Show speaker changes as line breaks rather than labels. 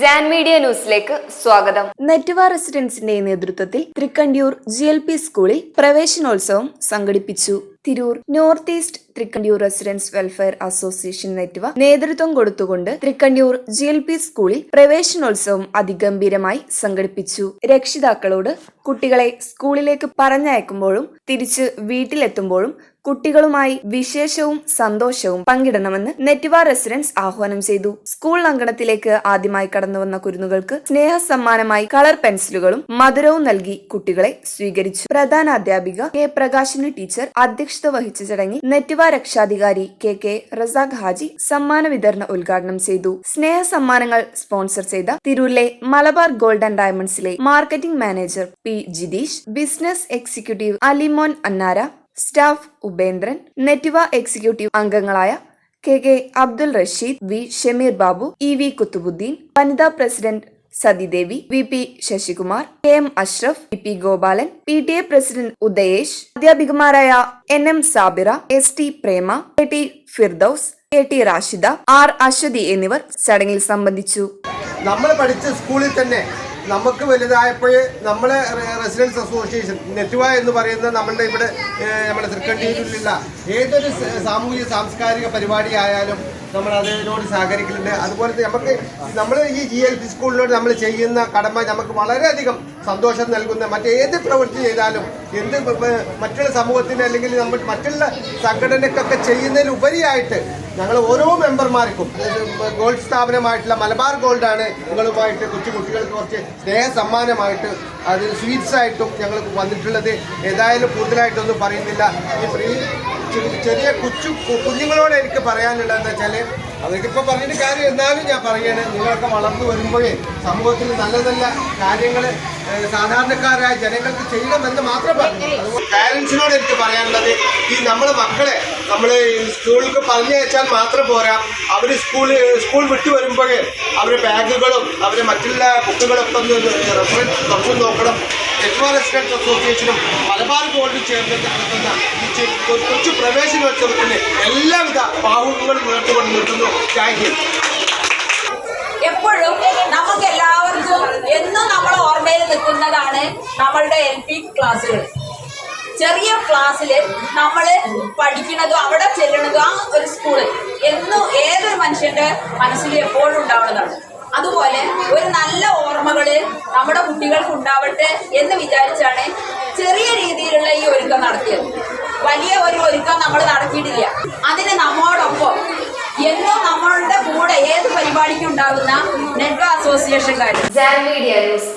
Jan media ന്യൂസിലേക്ക് സ്വാഗതം.
നെറ്റ്വ റെസിഡൻസിന്റെ നേതൃത്വത്തിൽ തൃക്കണ്ടിയൂർ ജി എൽ പി സ്കൂളിൽ പ്രവേശനോത്സവം സംഘടിപ്പിച്ചു. Tirur north east Thrikkandiyur residents welfare association നെറ്റ്വ നേതൃത്വം കൊടുത്തുകൊണ്ട് തൃക്കണ്ടിയൂർ ജി എൽ പി സ്കൂളിൽ പ്രവേശനോത്സവം അതിഗംഭീരമായി സംഘടിപ്പിച്ചു. രക്ഷിതാക്കളോട് കുട്ടികളെ സ്കൂളിലേക്ക് പറഞ്ഞയക്കുമ്പോഴും തിരിച്ച് വീട്ടിലെത്തുമ്പോഴും കുട്ടികളുമായി വിശേഷവും സന്തോഷവും പങ്കിടണമെന്ന് നെറ്റിവാർ റെസിഡൻസ് ആഹ്വാനം ചെയ്തു. സ്കൂൾ അങ്കണത്തിലേക്ക് ആദ്യമായി കടന്നു വന്ന കുരുന്നുകൾക്ക് സ്നേഹ സമ്മാനമായി കളർ പെൻസിലുകളും മധുരവും നൽകി കുട്ടികളെ സ്വീകരിച്ചു. പ്രധാന അധ്യാപിക കെ. പ്രകാശിനി ടീച്ചർ അധ്യക്ഷത വഹിച്ച ചടങ്ങിൽ നെറ്റ്വ രക്ഷാധികാരി കെ. കെ. റസാഖ് ഹാജി സമ്മാന വിതരണ ഉദ്ഘാടനം ചെയ്തു. സ്നേഹ സമ്മാനങ്ങൾ സ്പോൺസർ ചെയ്ത തിരൂരിലെ Malabar golden ഡയമണ്ട്സിലെ marketing manager P. Jithesh business executive Alimon Annara staff Upendran നെറ്റിവ executive അംഗങ്ങളായ K K Abdul Rasheed V Shameer Babu E V Kuthubuddin വനിതാ president Sathidevi V P Sasikumar K M Ashraf P P Gopalan P T A president Udayesh അധ്യാപികമാരായ N M Sabira S T Prema K T Firdous K T Rashida R Aswathi എന്നിവർ ചടങ്ങിൽ സംബന്ധിച്ചു.
നമ്മൾ പഠിച്ച സ്കൂളിൽ തന്നെ നമുക്ക് വലുതായപ്പോൾ നമ്മളെ റെസിഡൻസ് അസോസിയേഷൻ നെറ്റുവ എന്ന് പറയുന്ന നമ്മളുടെ ഇവിടെ നമ്മുടെ തൃക്കണ്ടിയിലുള്ള ഏതൊരു സാമൂഹിക സാംസ്കാരിക പരിപാടി ആയാലും നമ്മൾ അതിനോട് സഹകരിക്കുന്നുണ്ട് അതുപോലെ നമുക്ക് നമ്മൾ ഈ ജി എൽ പി സ്കൂളിനോട് നമ്മൾ ചെയ്യുന്ന കടമ നമുക്ക് വളരെയധികം സന്തോഷം നൽകുന്ന മറ്റേത് പ്രവൃത്തി ചെയ്താലും എന്ത് മറ്റുള്ള സമൂഹത്തിന് അല്ലെങ്കിൽ നമ്മൾ മറ്റുള്ള സംഘടനക്കൊക്കെ ചെയ്യുന്നതിൽ ഉപരിയായിട്ട് ഞങ്ങൾ ഓരോ മെമ്പർമാർക്കും ഗോൾഡ് സ്ഥാപനമായിട്ടുള്ള മലബാർ ഗോൾഡാണ് നിങ്ങളുമായിട്ട് കൊച്ചു കുട്ടികൾക്ക് കുറച്ച് സ്നേഹ സമ്മാനമായിട്ട് അത് സ്വീറ്റ്സ് ആയിട്ടും ഞങ്ങൾ വന്നിട്ടുള്ളത്. ഏതായാലും കൂടുതലായിട്ടൊന്നും പറയുന്നില്ല. ഈ ഫ്രീ ചെറിയ- കൊച്ചു കുഞ്ഞുങ്ങളോട് എനിക്ക് പറയാനുള്ളത് എന്താ വെച്ചാൽ അവർക്കിപ്പോൾ പറഞ്ഞിട്ട് കാര്യം എന്നാലും ഞാൻ പറയുകയാണ് നിങ്ങളൊക്കെ വളർന്നു വരുമ്പോഴേ സമൂഹത്തിൽ നല്ല നല്ല കാര്യങ്ങൾ സാധാരണക്കാരായ ജനങ്ങൾക്ക് ചെയ്യണമെന്ന് മാത്രം പറഞ്ഞു. പാരൻസിനോട് എനിക്ക് പറയാനുള്ളത് ഈ നമ്മളെ മക്കളെ നമ്മൾ സ്കൂളിലേക്ക് പറഞ്ഞയച്ചാൽ മാത്രം പോരാ. അവർ സ്കൂൾ സ്കൂൾ വിട്ടു വരുമ്പോഴേ അവരെ ബാഗുകളും അവരെ മറ്റുള്ള ബുക്കുകളൊക്കെ ഒന്ന് റെഫറൻസ് തുറന്നു നോക്കണം. ആർ എസ്റ്റേറ്റ് അസോസിയേഷനും മലബാർ ഗോൾഡ് ചേർന്ന് നടത്തുന്ന ഈ ചെ- കൊ- കൊച്ചു പ്രവേശനോത്സവത്തിന് എല്ലാവിധ ഭാവുകങ്ങളും ഉയർത്തുകൊണ്ട് നിൽക്കുന്നു താങ്ക് യു
എപ്പോഴും നമുക്ക് എല്ലാവർക്കും എന്നും നമ്മൾ ഓർമ്മയിൽ നിൽക്കുന്നതാണ് നമ്മളുടെ എൽ പി ക്ലാസ്സുകൾ. ചെറിയ ക്ലാസ്സിൽ നമ്മൾ പഠിക്കുന്നതും അവിടെ ചെല്ലുന്നതും ആ ഒരു സ്കൂൾ എന്നും ഏതൊരു മനുഷ്യന്റെ മനസ്സിൽ എപ്പോഴും ഉണ്ടാവുന്നതാണ്. അതുപോലെ ഒരു നല്ല ഓർമ്മകൾ നമ്മുടെ കുട്ടികൾക്ക് ഉണ്ടാവട്ടെ എന്ന് വിചാരിച്ചാണ് ചെറിയ രീതിയിലുള്ള ഈ ഒരുക്കം നടത്തിയത്. വലിയ ഒരു ഒരുക്കം നമ്മൾ നടത്തിയിട്ടില്ല. അതിന് നമ്മോടൊപ്പം എന്നും നമ്മളുടെ കൂടെ ഏത് പരിപാടിക്കും ഉണ്ടാകുന്ന നെറ്റ്വർക്ക് അസോസിയേഷൻകാർ
ജാൻ മീഡിയ ന്യൂസ്